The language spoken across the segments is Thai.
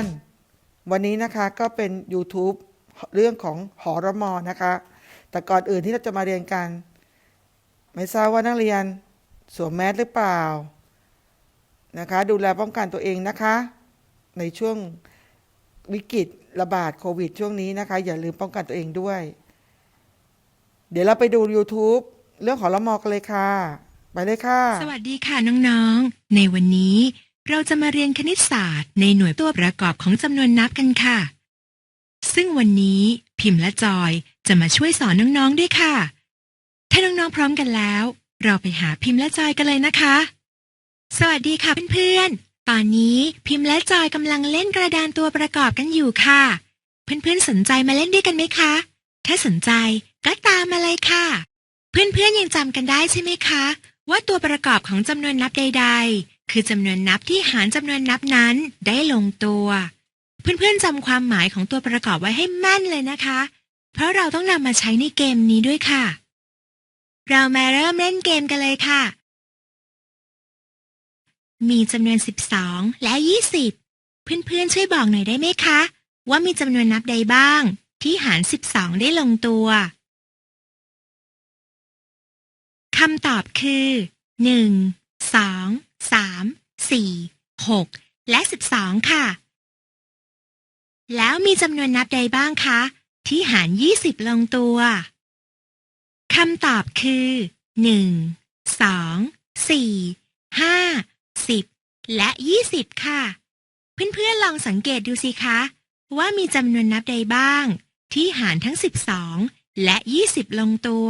น วันนี้นะคะก็เป็น YouTube เรื่องของหอรมอนะคะ แต่ก่อนอื่นที่เราจะมาเรียนกัน ไม่ทราบว่านักเรียนสวมแมสหรือเปล่านะคะ ดูแลป้องกันตัวเองนะคะ ในช่วงวิกฤตระบาดโควิด ช่วงนี้นะคะ อย่าลืมป้องกันตัวเองด้วย เดี๋ยวเราไปดู YouTube เรื่องของรมอกันเลยค่ะ ไปเลยค่ะ สวัสดีค่ะน้องๆ ในวันนี้ เราจะมาเรียนคณิตศาสตร์ในหน่วยตัวประกอบของจำนวนนับกันค่ะ ซึ่งวันนี้พิมพ์และจอยจะมาช่วยสอนน้องๆด้วยค่ะ ถ้าน้องๆพร้อมกันแล้ว เราไปหาพิมพ์และจอยกันเลยนะคะ สวัสดีค่ะเพื่อนๆ ตอนนี้พิมพ์และจอยกำลังเล่นกระดานตัวประกอบกันอยู่ค่ะ เพื่อนๆสนใจมาเล่นด้วยกันไหมคะ ถ้าสนใจก็ตามมาเลยค่ะ เพื่อนๆยังจำกันได้ใช่ไหมคะ ว่าตัวประกอบของจำนวนนับใด ๆ คือจำนวนนับที่หารจำนวนนับนั้นได้ลงตัว เพื่อนๆจำความหมายของตัวประกอบไว้ให้แม่นเลยนะคะ เพราะเราต้องนำมาใช้ในเกมนี้ด้วยค่ะ เรามาเริ่มเล่นเกมกันเลยค่ะ มีจำนวน 12 และ 20 เพื่อนๆช่วยบอกหน่อยได้ไหมคะ ว่ามีจำนวนนับใดบ้าง ที่หาร 12 ได้ลงตัวคำตอบคือ 1 2 3 4 6และ12ค่ะ แล้วมีจำนวนนับใดบ้างคะ ที่หาร20ลงตัวคำตอบคือ1 2 4 5 10และ20ค่ะ เพื่อนๆลองสังเกตดูสิคะ ว่ามีจำนวนนับใดบ้าง ที่หารทั้ง12และ20ลงตัว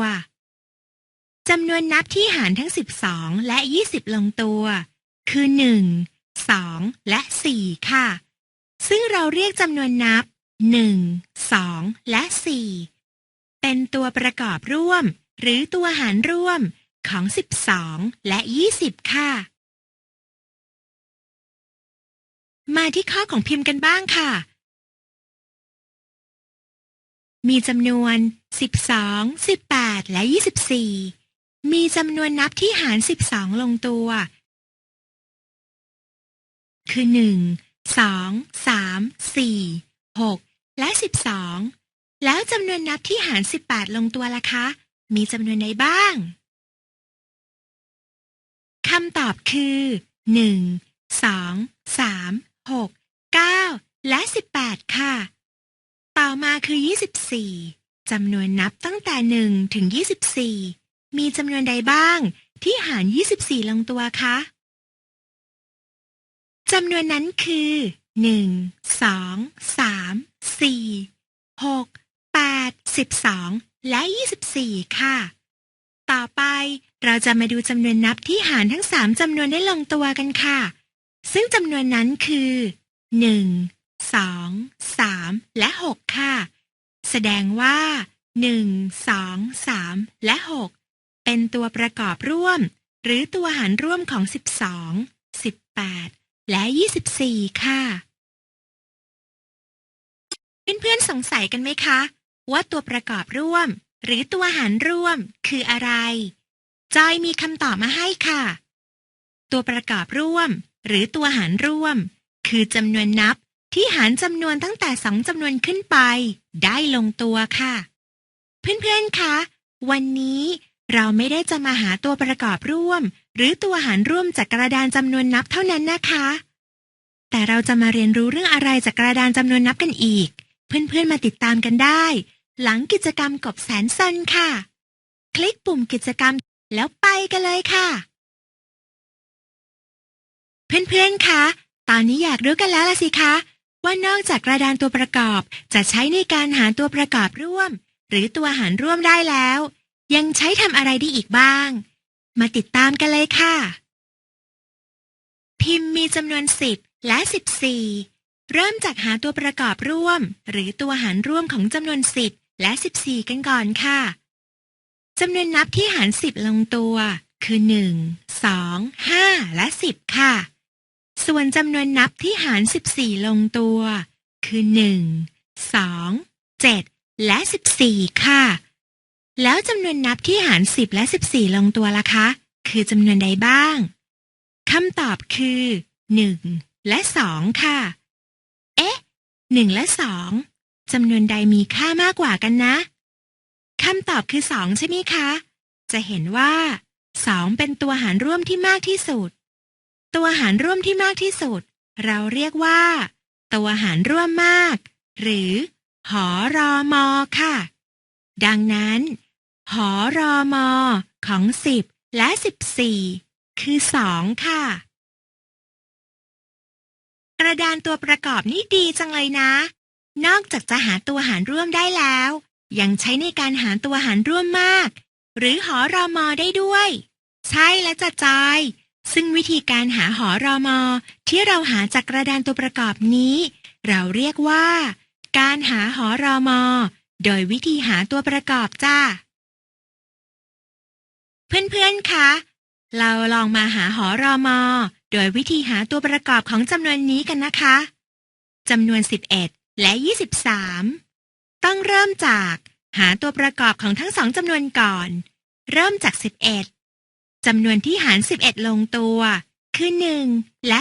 จำนวนนับที่หารทั้ง 12 และ 20 ลงตัว คือ 1 2 และ 4 ค่ะ ซึ่งเราเรียกจำนวนนับ 1 2 และ 4 เป็นตัวประกอบร่วม หรือตัวหารร่วมของ 12 และ 20 ค่ะ มาที่ข้อของพิมพ์กันบ้างค่ะ มีจำนวน 12 18 และ 24 มีจำนวนนับที่หารสิบสองลงตัว คือหนึ่งสองสามสี่หกและสิบสองแล้วจำนวนนับที่หารสิบแปดลงตัวล่ะคะ มีจำนวนไหนบ้างคำตอบคือหนึ่งสองสามหกเก้าและสิบแปดค่ะ ต่อมาคือยี่สิบสี่จำนวนนับตั้งแต่หนึ่งถึงยี่สิบสี่ มีจำนวนใดบ้าง ที่หาร 24 ลงตัวคะจำนวนนั้นคือ 1 2 3 4 6 8 12 และ 24 ค่ะ ต่อไปเราจะมาดูจำนวนนับที่หารทั้ง 3จำนวนได้ลงตัวกันค่ะ ซึ่งจำนวนนั้นคือ 1 2 3 และ 6 ค่ะ แสดงว่า 1 2 3 และ 6 เป็นตัวประกอบร่วม หรือตัวหารร่วมของ 12 18 และ 24 ค่ะ เพื่อนๆสงสัยกันไหมคะ ว่าตัวประกอบร่วม หรือตัวหารร่วมคืออะไร จอยมีคำตอบมาให้ค่ะ ตัวประกอบร่วม หรือตัวหารร่วม คือจำนวนนับที่หารจำนวนตั้งแต่สองจำนวนขึ้นไป ได้ลงตัวค่ะ เพื่อนๆคะ วันนี้ เราไม่ได้จะมาหาตัวประกอบร่วม หรือตัวหารร่วมจากกระดานจำนวนนับเท่านั้นนะคะ แต่เราจะมาเรียนรู้เรื่องอะไรจากกระดานจำนวนนับกันอีก เพื่อนๆมาติดตามกันได้ หลังกิจกรรมกบแสนซนค่ะ คลิกปุ่มกิจกรรมแล้วไปกันเลยค่ะ เพื่อนๆคะตอนนี้อยากรู้กันแล้วละสิคะ ว่านอกจากกระดานตัวประกอบจะใช้ในการหาตัวประกอบร่วม หรือตัวหารร่วมได้แล้ว ยังใช้ทำอะไรได้อีกบ้าง มาติดตามกันเลยค่ะ พิมพ์มีจำนวน10และ14เริ่มจากหาตัวประกอบร่วม หรือตัวหารร่วมของจำนวน10และ14กันก่อนค่ะจำนวนนับที่หาร10ลงตัว คือ1 2 5และ10ค่ะ ส่วนจำนวนนับที่หาร14ลงตัว คือ1 2 7และ14ค่ะ แล้วจำนวนนับที่หาร10และ14ลงตัวล่ะคะ คือจำนวนใดบ้างคำตอบคือ1และ2ค่ะ เอหนึ่งและสองจำนวนใดมีค่ามากกว่ากันนะคำตอบคือสองใช่ไหมคะ จะเห็นว่าสองเป็นตัวหารร่วมที่มากที่สุด ตัวหารร่วมที่มากที่สุด เราเรียกว่า ตัวหารร่วมมาก หรือ หอรอมอค่ะ ดังนั้น หอรอมอของสิบและสิบสี่คือสองค่ะ กระดานตัวประกอบนี่ดีจังเลยนะ นอกจากจะหาตัวหารร่วมได้แล้ว ยังใช้ในการหาตัวหารร่วมมาก หรือหอรอมอได้ด้วย ใช่และจะจอย ซึ่งวิธีการหาหอรอมอที่เราหาจากกระดานตัวประกอบนี้ เราเรียกว่า การหาหอรอมอ โดยวิธีหาตัวประกอบจ้า เพื่อนๆคะ เราลองมาหาหอรอมอ โดยวิธีหาตัวประกอบของจำนวนนี้กันนะคะจำนวน 11 และ 23 ต้องเริ่มจากหาตัวประกอบของทั้งสองจำนวนก่อน เริ่มจาก 11จำนวนที่หาร 11 ลงตัว คือ 1 และ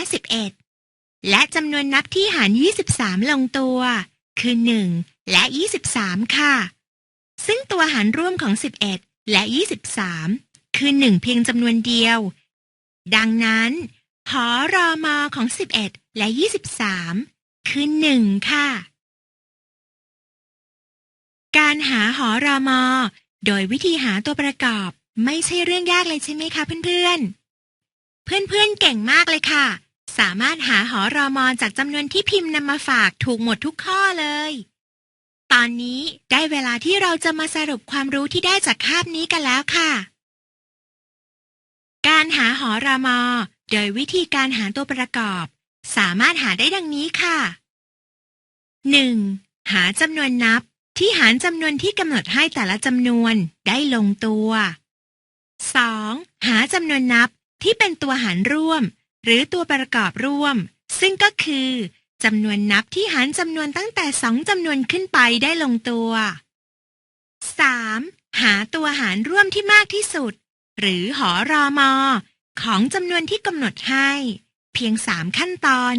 11 และจำนวนนับที่หาร 23 ลงตัว คือ1และ23ค่ะ ซึ่งตัวหารร่วมของ11และ23คือ1เพียงจำนวนเดียว ดังนั้นหอรอมอของ11และ23คือ1ค่ะ การหาหอรอมอ โดยวิธีหาตัวประกอบไม่ใช่เรื่องยากเลยใช่ไหมคะเพื่อนๆ เพื่อนๆเก่งมากเลยค่ะ สามารถหาหอรอมอจากจำนวนที่พิมพ์นำมาฝากถูกหมดทุกข้อเลย ตอนนี้ได้เวลาที่เราจะมาสรุปความรู้ที่ได้จากคาบนี้กันแล้วค่ะ การหาหอรอมอ โดยวิธีการหาตัวประกอบ สามารถหาได้ดังนี้ค่ะ 1. หาจำนวนนับที่หารจำนวนที่กำหนดให้แต่ละจำนวนได้ลงตัว 2. หาจำนวนนับที่เป็นตัวหารร่วม หรือตัวประกอบร่วม ซึ่งก็คือจำนวนนับที่หารจำนวนตั้งแต่สองจำนวนขึ้นไปได้ลงตัว 3. หาตัวหารร่วมที่มากที่สุด หรือหอรอมอ ของจำนวนที่กำหนดให้ เพียงสามขั้นตอน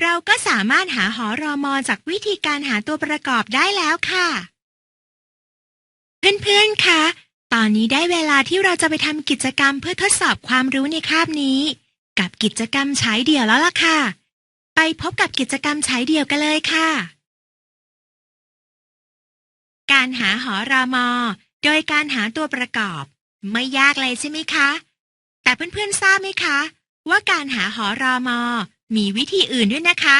เราก็สามารถหาหอรอมอจากวิธีการหาตัวประกอบได้แล้วค่ะ เพื่อนๆคะตอนนี้ได้เวลาที่เราจะไปทำกิจกรรมเพื่อทดสอบความรู้ในคาบนี้ กับกิจกรรมใช้เดี่ยวแล้วล่ะค่ะ ไปพบกับกิจกรรมใช้เดี่ยวกันเลยค่ะ การหาหอรอมอ โดยการหาตัวประกอบ ไม่ยากเลยใช่ไหมคะ แต่เพื่อนๆทราบไหมคะ ว่าการหาหอรอมอ มีวิธีอื่นด้วยนะคะ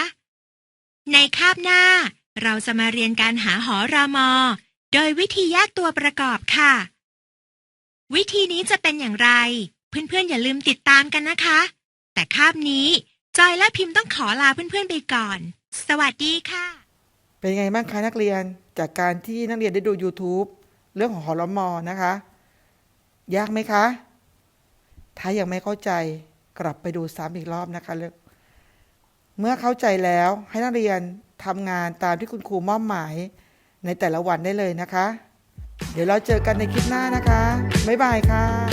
ในคาบหน้า เราจะมาเรียนการหาหอรอมอ โดยวิธีแยกตัวประกอบค่ะ วิธีนี้จะเป็นอย่างไรเพื่อนๆ อย่าลืมติดตามกันนะคะ แต่คาบนี้ จอยและพิมพ์ต้องขอลาเพื่อนๆไปก่อน สวัสดีค่ะ เป็นไงบ้างคะนักเรียนจากการที่นักเรียนได้ดู YouTube เรื่องของหอรมอนะคะ ยากไหมคะ ถ้ายังไม่เข้าใจกลับไปดูซ้ำอีกรอบนะคะเมื่อเข้าใจแล้วให้นักเรียนทำงานตามที่คุณครูมอบหมายในแต่ละวันได้เลยนะคะ เดี๋ยวเราเจอกันในคลิปหน้านะคะ บ๊ายบายค่ะ